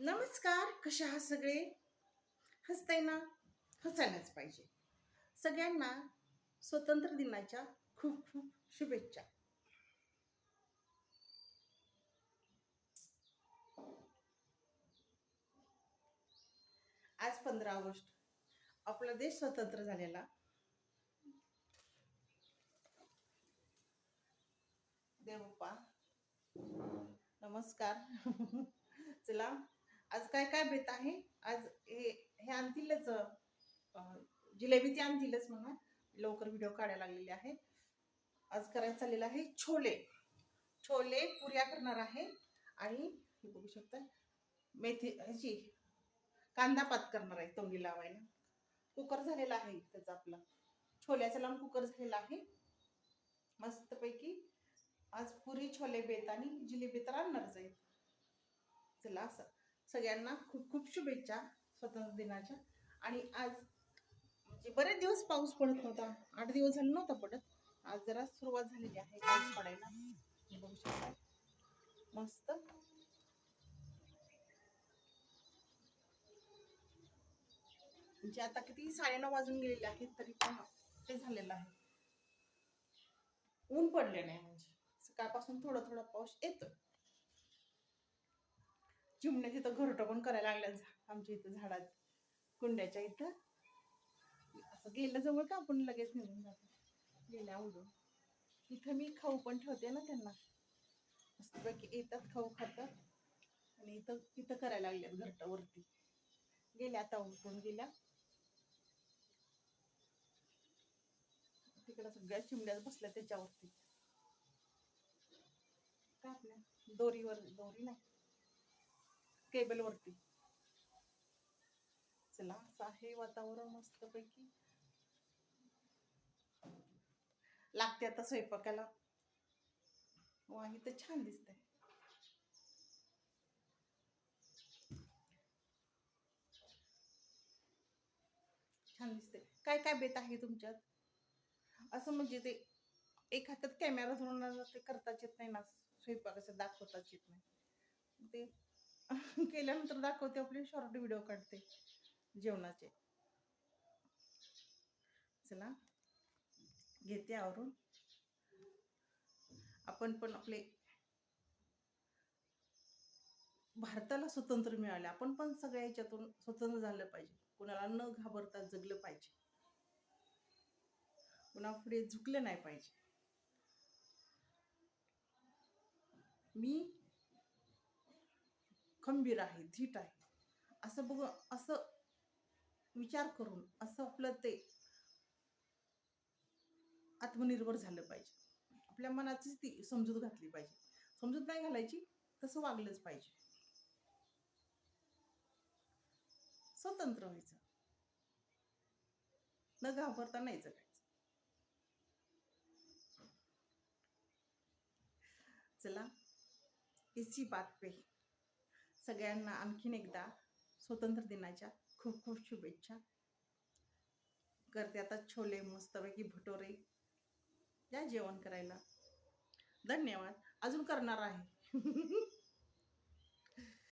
नमस्कार कशा आहात सगळे? हसताय ना हसायलाच पाहिजे. सगळ्यांना स्वतंत्र दिनाच्या खूप खूप शुभेच्छा. आज पंधरा ऑगस्ट. आपला देश स्वतंत्र झालेला. देवप्पा नमस्कार. चला आज काय काय बेत आहे? आज हे हे आणतीलच जिलेबी ते आणतीलच म्हणा. लवकर व्हिडिओ काढायला लागलेले आहे. आज करायचं चाललेलं आहे छोले. छोले पुऱ्या करणार आहे. आणि हे बघू शकता मेथी ह्याची कांदा पात करणार आहे तोंडी लावायला. कुकर झालेला आहे त्याचा आपला. छोल्याचा लांब कुकर झालेला आहे. मस्तपैकी आज पुरी छोले बेत आणि जिलेबी तर आणणारच आहेत. चला असं. सगळ्यांना खूप खूप शुभेच्छा स्वतंत्र दिनाच्या. आणि आज म्हणजे बरेच दिवस पाऊस पडत नव्हता. आठ दिवस झाले नव्हता पडत. आज जरा सुरुवात झालेली आहे. पाऊस पडायला. बघू शकता मस्त. म्हणजे आता किती साडेनऊ वाजून गेलेले आहेत तरी पण ते झालेलं आहे. ऊन पडले नाही म्हणजे. सकाळपासून थोडा थोडा पाऊस येतो चिमण्या तिथं घरटं पण करायला लागल्या आमच्या इथं झाडात. कुंड्याच्या इथं. असं गेलं जवळ का आपण लगेच निघून जातो. गेल्या उडून इथं मी खाऊ पण ठेवते ना त्यांना. मस्तपैकी येतात खाऊ खातात. आणि इथं इथं करायला लागल्यात घरटावरती गेल्या आता उठून गेल्या. तिकडं सगळ्या चिमड्या बसल्या त्याच्यावरती. का आपल्या दोरीवर दोरी नाही. केबल वरती चला असं आहे वातावरण मस्तपैकी. लागते आता स्वयंपाकाला. वाही तर छान दिसतंय. छान दिसते काय काय बेत आहे तुमच्यात? असं म्हणजे ते एक हातात कॅमेरा धरून ते करताच येत नाही ना स्वयंपाकाचं दाखवताच येत नाही. ते केल्यानंतर दाखवते आपले शॉर्ट व्हिडिओ काढते जेवणाचे. चला घेते आवरून. आपण पण आपले भारताला स्वतंत्र मिळाले. आपण पण सगळ्या ह्याच्यातून स्वतंत्र झालं पाहिजे. कुणाला न घाबरता जगलं पाहिजे. कुणा पुढे झुकलं नाही पाहिजे. मी खंबीर आहे धीट आहे. असं बघ असं विचार करून असं आपलं ते आत्मनिर्भर झालं पाहिजे. आपल्या मनाचीच ती समजूत घातली पाहिजे. समजूत नाही घालायची तसं वागलंच पाहिजे. स्वतंत्र व्हायचं. न घाबरता नाही जगायचं. चला इसी बात पे सगळ्यांना आणखीन एकदा स्वतंत्र दिनाच्या खूप खूप शुभेच्छा. करते आता छोले मस्तपैकी भटोरे. या जेवण करायला. धन्यवाद. अजून करणार आहे.